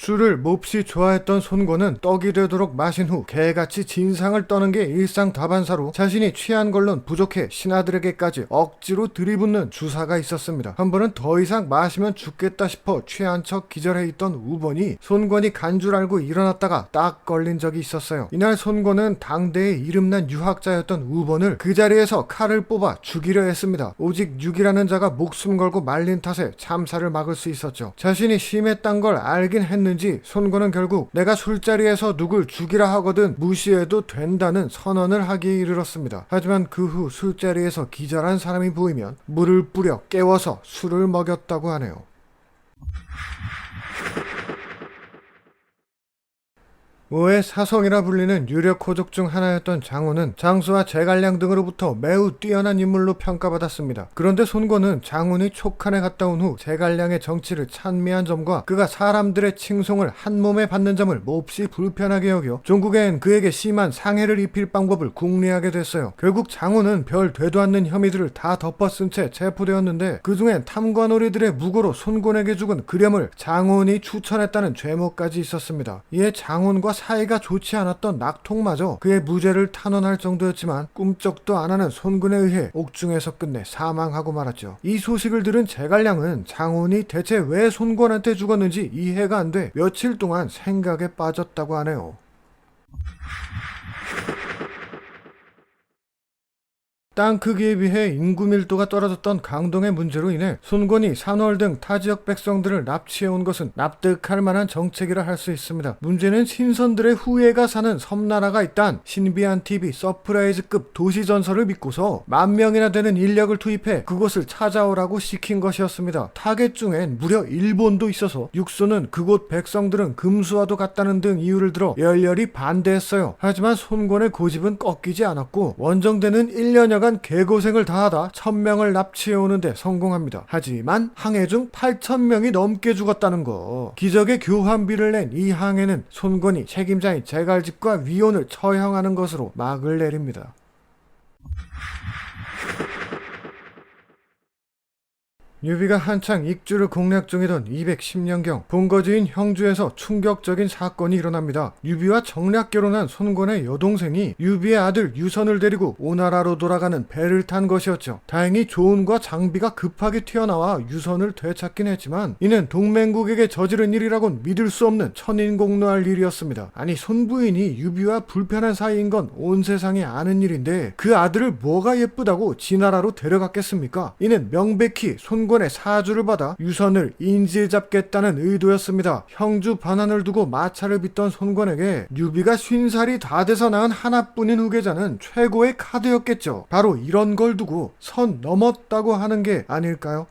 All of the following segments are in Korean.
술을 몹시 좋아했던 손권은 떡이 되도록 마신 후 개같이 진상을 떠는 게 일상 다반사로 자신이 취한 걸론 부족해 신하들에게까지 억지로 들이붓는 주사가 있었습니다. 한 번은 더 이상 마시면 죽겠다 싶어 취한 척 기절해 있던 우번이 손권이 간 줄 알고 일어났다가 딱 걸린 적이 있었어요. 이날 손권은 당대의 이름난 유학자였던 우번을 그 자리에서 칼을 뽑아 죽이려 했습니다. 오직 육이라는 자가 목숨 걸고 말린 탓에 참사를 막을 수 있었죠. 자신이 심했단 걸 알긴 했는 지 손권은 결국 내가 술자리에서 누굴 죽이라 하거든 무시해도 된다는 선언을 하기에 이르렀습니다. 하지만 그 후 술자리에서 기절한 사람이 보이면 물을 뿌려 깨워서 술을 먹였다고 하네요. 오의 사성이라 불리는 유력 호족 중 하나였던 장호는 장수와 제갈량 등으로부터 매우 뛰어난 인물로 평가받았습니다. 그런데 손권은 장훈이 촉한에 갔다 온 후 제갈량의 정치를 찬미한 점과 그가 사람들의 칭송을 한 몸에 받는 점을 몹시 불편하게 여겨 종국엔 그에게 심한 상해를 입힐 방법을 궁리하게 됐어요. 결국 장훈은 별 되도 않는 혐의들을 다 덮어쓴 채 체포되었는데 그중엔 탐관오리들의 무고로 손권에게 죽은 그렴을 장훈이 추천했다는 죄목까지 있었습니다. 이에 장훈과 사이가 좋지 않았던 낙통마저 그의 무죄를 탄원할 정도였지만 꿈쩍도 안 하는 손군에 의해 옥중에서 끝내 사망하고 말았죠. 이 소식을 들은 제갈량은 장훈이 대체 왜 손권한테 죽었는지 이해가 안 돼 며칠 동안 생각에 빠졌다고 하네요. 땅 크기에 비해 인구 밀도가 떨어졌던 강동의 문제로 인해 손권이 산월 등 타 지역 백성들을 납치해온 것은 납득할 만한 정책이라 할 수 있습니다. 문제는 신선들의 후예가 사는 섬나라가 있단 신비한 TV 서프라이즈급 도시 전설을 믿고서 만 명이나 되는 인력을 투입해 그곳을 찾아오라고 시킨 것이었습니다. 타겟 중엔 무려 일본도 있어서 육소는 그곳 백성들은 금수와도 같다는 등 이유를 들어 열렬히 반대했어요. 하지만 손권의 고집은 꺾이지 않았고 원정대는 1년여 간 개고생을 다하다 1000명을 납치해오는데 성공합니다. 하지만 항해 중 8000명이 넘게 죽었다는 거. 기적의 교환비를 낸 이 항해는 손권이 책임자인 제갈집과 위원을 처형하는 것으로 막을 내립니다. 유비가 한창 익주를 공략 중이던 210년경 본거지인 형주에서 충격적인 사건이 일어납니다. 유비와 정략 결혼한 손권의 여동생이 유비의 아들 유선을 데리고 오나라로 돌아가는 배를 탄 것이었죠. 다행히 조은과 장비가 급하게 튀어나와 유선을 되찾긴 했지만 이는 동맹국에게 저지른 일이라곤 믿을 수 없는 천인공노할 일이었습니다. 아니 손부인이 유비와 불편한 사이인 건 온 세상이 아는 일인데 그 아들을 뭐가 예쁘다고 지나라로 데려갔겠습니까? 이는 명백히 손 권의 사주를 받아 유선을 인질 잡겠다는 의도였습니다. 형주 반환을 두고 마차를 빚던 손권에게 유비가 쉰살이 다 돼서 낳은 하나뿐인 후계자는 최고의 카드였겠죠. 바로 이런 걸 두고 선 넘었다고 하는 게 아닐까요?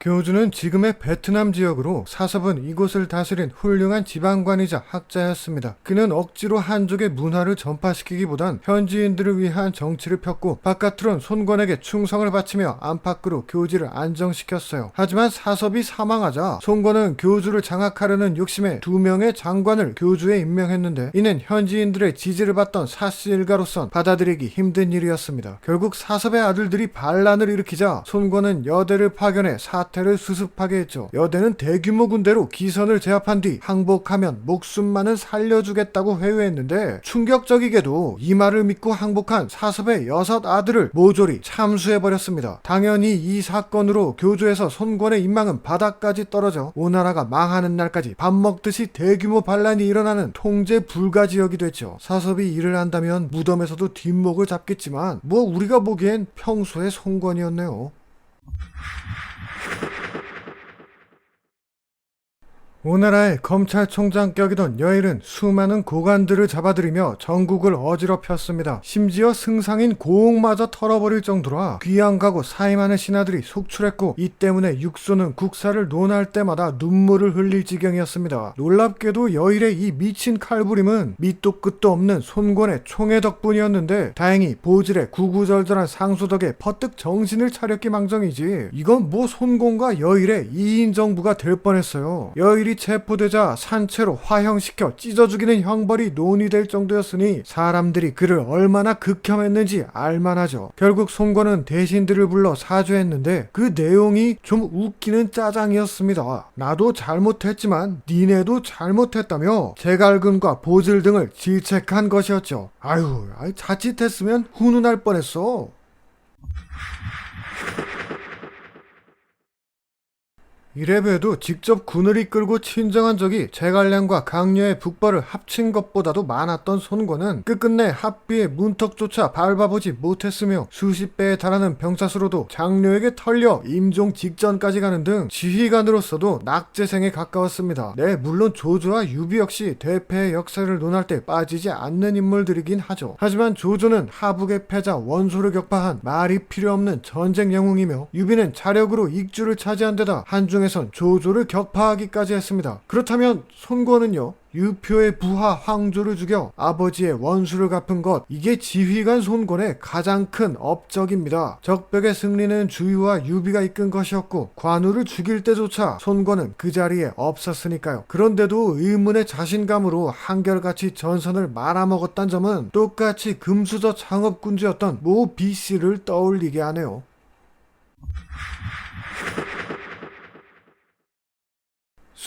교주는 지금의 베트남 지역으로 사섭은 이곳을 다스린 훌륭한 지방관이자 학자였습니다. 그는 억지로 한족의 문화를 전파시키기보단 현지인들을 위한 정치를 폈고 바깥으론 손권에게 충성을 바치며 안팎으로 교지를 안정시켰어요. 하지만 사섭이 사망하자 손권은 교주를 장악하려는 욕심에 두 명의 장관을 교주에 임명했는데 이는 현지인들의 지지를 받던 사씨 일가로선 받아들이기 힘든 일이었습니다. 결국 사섭의 아들들이 반란을 일으키자 손권은 여대를 파견해 사 태를 수습하게 했죠. 여대는 대규모 군대로 기선을 제압한 뒤 항복하면 목숨만은 살려주겠다고 회유했는데 충격적이게도 이 말을 믿고 항복한 사섭의 여섯 아들을 모조리 참수해버렸습니다. 당연히 이 사건으로 교조에서 손권의 인망은 바닥까지 떨어져 오나라가 망하는 날까지 밥 먹듯이 대규모 반란이 일어나는 통제 불가 지역이 됐죠. 사섭이 일을 한다면 무덤에서도 뒷목을 잡겠지만 뭐 우리가 보기엔 평소의 손권이었네요. 오나라의 검찰총장격이던 여일은 수많은 고관들을 잡아들이며 전국을 어지럽혔습니다. 심지어 승상인 고옥마저 털어버릴 정도라 귀양 가고 사임하는 신하들이 속출했고 이 때문에 육소는 국사를 논할 때마다 눈물을 흘릴 지경이었습니다. 놀랍게도 여일의 이 미친 칼부림은 밑도 끝도 없는 손권의 총애 덕분이었는데 다행히 보질의 구구절절한 상소 덕에 퍼뜩 정신을 차렸기 망정이지 이건 뭐 손권과 여일의 2인 정부가 될 뻔했어요. 여일이 체포되자 산채로 화형시켜 찢어 죽이는 형벌이 논의될 정도였으니 사람들이 그를 얼마나 극혐했는지 알만하죠. 결국 손권은 대신들을 불러 사죄했는데 그 내용이 좀 웃기는 짜장이었습니다. 나도 잘못했지만 니네도 잘못했다며 제갈근과 보질 등을 질책한 것이었죠. 아유, 자칫했으면 훈훈할 뻔했어. 이래봬도 직접 군을 이끌고 친정한 적이 제갈량과 강녀의 북벌을 합친 것보다도 많았던 손권은 끝끝내 합비의 문턱조차 밟아보지 못했으며 수십 배에 달하는 병사수로도 장녀에게 털려 임종 직전까지 가는 등 지휘관으로서도 낙제생에 가까웠습니다. 네, 물론 조조와 유비 역시 대패의 역사를 논할 때 빠지지 않는 인물들이긴 하죠. 하지만 조조는 하북의 패자 원소를 격파한 말이 필요 없는 전쟁 영웅이며 유비는 자력으로 익주를 차지한 데다 한중 에선 조조를 격파하기까지 했습니다. 그렇다면 손권은요? 유표의 부하 황조를 죽여 아버지의 원수를 갚은 것 이게 지휘관 손권의 가장 큰 업적입니다. 적벽의 승리는 주유와 유비가 이끈 것이었고 관우를 죽일 때조차 손권은 그 자리에 없었으니까요. 그런데도 의문의 자신감으로 한결같이 전선을 말아먹었단 점은 똑같이 금수저 창업군주였던 모 B씨를 떠올리게 하네요.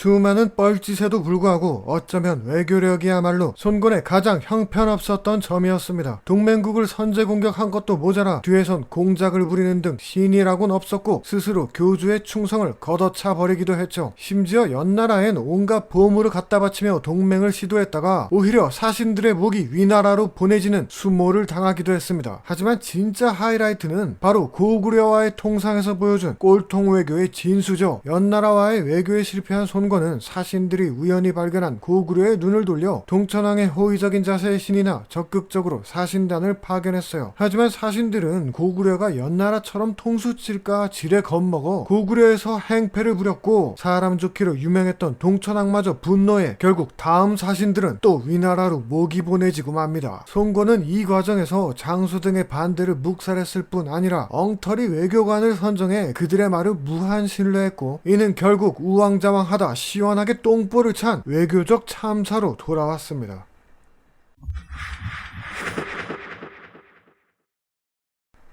수많은 뻘짓에도 불구하고 어쩌면 외교력이야말로 손권의 가장 형편없었던 점이었습니다. 동맹국을 선제 공격한 것도 모자라 뒤에선 공작을 부리는 등 신이라고는 없었고 스스로 교주의 충성을 걷어차 버리기도 했죠. 심지어 연나라엔 온갖 보물을 갖다 바치며 동맹을 시도했다가 오히려 사신들의 목이 위나라로 보내지는 수모를 당하기도 했습니다. 하지만 진짜 하이라이트는 바로 고구려와의 통상에서 보여준 꼴통 외교의 진수죠. 연나라와의 외교에 실패한 손 권은 사신들이 우연히 발견한 고구려의 눈을 돌려 동천왕의 호의적인 자세의 신이나 적극적으로 사신단을 파견했어요. 하지만 사신들은 고구려가 연나라처럼 통수칠까 지레 겁먹어 고구려에서 행패를 부렸고 사람 좋기로 유명했던 동천왕마저 분노해 결국 다음 사신들은 또 위나라로 목이 보내지고 맙니다. 송권은 이 과정에서 장수 등의 반대를 묵살했을 뿐 아니라 엉터리 외교관을 선정해 그들의 말을 무한 신뢰했고 이는 결국 우왕좌왕하다 시원하게 똥볼을 찬 외교적 참사로 돌아왔습니다.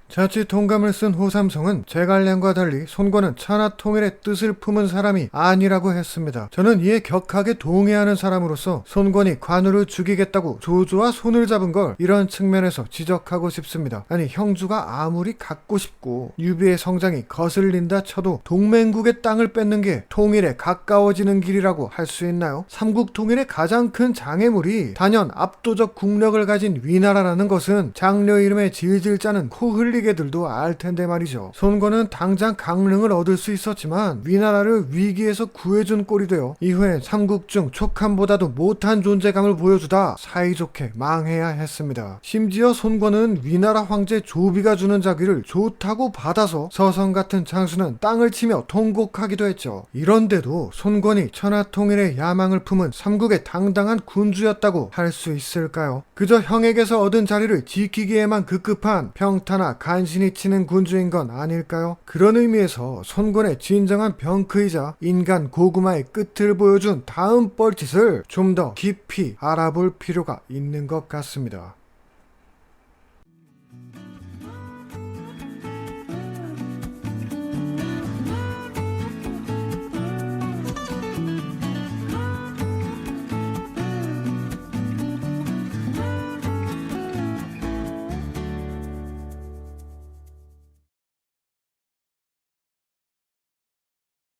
자칫 통감을 쓴 호삼성은 제갈량과 달리 손권은 천하 통일의 뜻을 품은 사람이 아니라고 했습니다. 저는 이에 격하게 동의하는 사람으로서 손권이 관우를 죽이겠다고 조조와 손을 잡은 걸 이런 측면에서 지적하고 싶습니다. 아니 형주가 아무리 갖고 싶고 유비의 성장이 거슬린다 쳐도 동맹국의 땅을 뺏는 게 통일에 가까워지는 길이라고 할 수 있나요? 삼국 통일의 가장 큰 장애물이 단연 압도적 국력을 가진 위나라라는 것은 장려 이름에 질질 짜는 코 흘리게 들도 알 텐데 말이죠. 손권은 당장 강릉을 얻을 수 있었지만 위나라를 위기에서 구해준 꼴이 되어 이후엔 삼국 중 촉함보다도 못한 존재감을 보여주다 사이좋게 망해야 했습니다. 심지어 손권은 위나라 황제 조비가 주는 자기를 좋다고 받아서 서성 같은 장수는 땅을 치며 통곡하기도 했죠. 이런데도 손권이 천하통일의 야망을 품은 삼국의 당당한 군주였다고 할 수 있을까요? 그저 형에게서 얻은 자리를 지키기에만 급급한 평타나 간신히 치는 군주인 건 아닐까요? 그런 의미에서 손권의 진정한 병크이자 인간 고구마의 끝을 보여준 다음 뻘짓을 좀 더 깊이 알아볼 필요가 있는 것 같습니다.